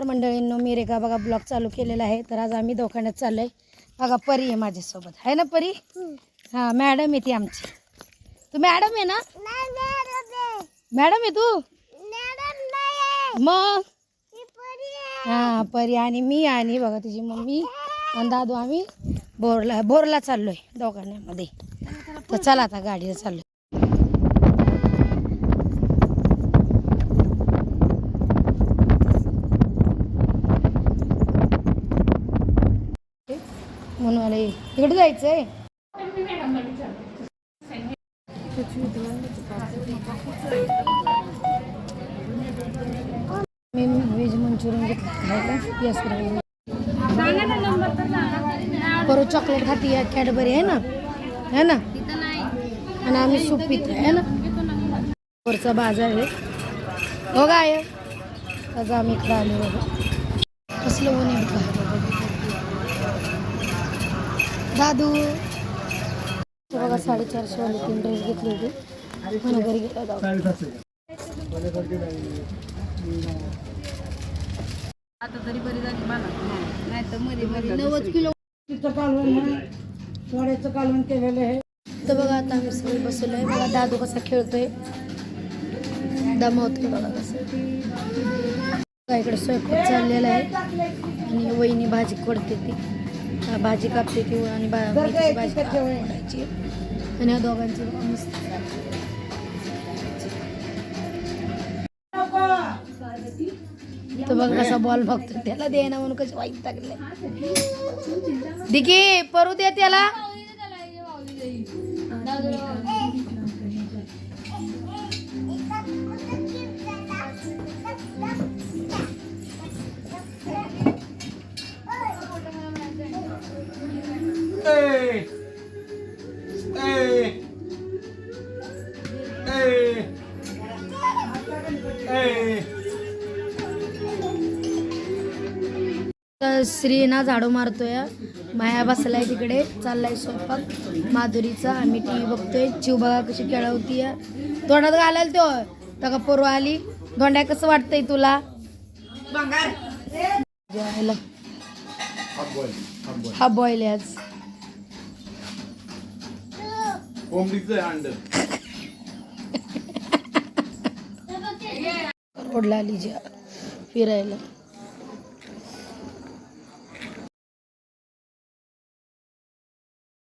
तर मंडळींनो मी रेखा बघा ब्लॉग चालू केलेला आहे. तर आज आम्ही दवाखान्यात चाललो आहे बघा परी आहे माझ्यासोबत. आहे ना परी? हां मॅडम आहे ती आमची. तू मॅडम आहे ना? मॅडम आहे. तू? मग? हां परी आणि मी आणि बघा तिची मम्मी आणि दादू आम्ही बोरला बोरला चाललो आहे दवाखान्यामध्ये. तर चला आता गाडीला चाललो म्हणून मला इकडे जायचं आहे मी व्हेज मंचुरियन घेतलं. खायला यस बरोबर चॉकलेट खाती या कॅडबरी आहे ना? है ना? आणि आम्ही सूप पित आहे ना? वरचा बाजार आहे. हो काय त्याचा आम्ही इकडं आलो. बघा कसलं ऊन आहे दादू बघा साडेचारशे वाले तीन ड्रेस घेतले होते. घरी गेला दादू आता तरी बरी झाली मला. नाही तर मध्ये मध्ये नव्वद किलो. तिचं कालवण आहे वड्याचं कालवण केलेलं आहे. तर बघा आता आम्ही सगळे बसलो आहे बघा दादू कसा खेळतोय. दमावतोय बघा कसं. बघा इकडे स्वयंपाक चाललेला आहे. आणि वहिनी भाजी खोडते ती. भाजी कापते किंवा आणि बा भाजी खोडायची आणि या दोघांची मस्त. तर बघ कसा बॉल बघतो त्याला दे ना म्हणून कसं वाईट टाकले दिकी परू दे त्याला. Hey! Hey! Hey! Hey! तर श्री ना झाडू मारतोय माया बसलाय तिकडे चाललाय स्वयंपाक माधुरीचा आम्ही टी व्ही बघतोय चिव बघा कशी खेळवती तोंडात घालायला तो का पोरं आली दोंड्या कसं वाटतंय तुला हा बॉईल आज कोंबडीचं अंड. रोडला आली जी फिरायला.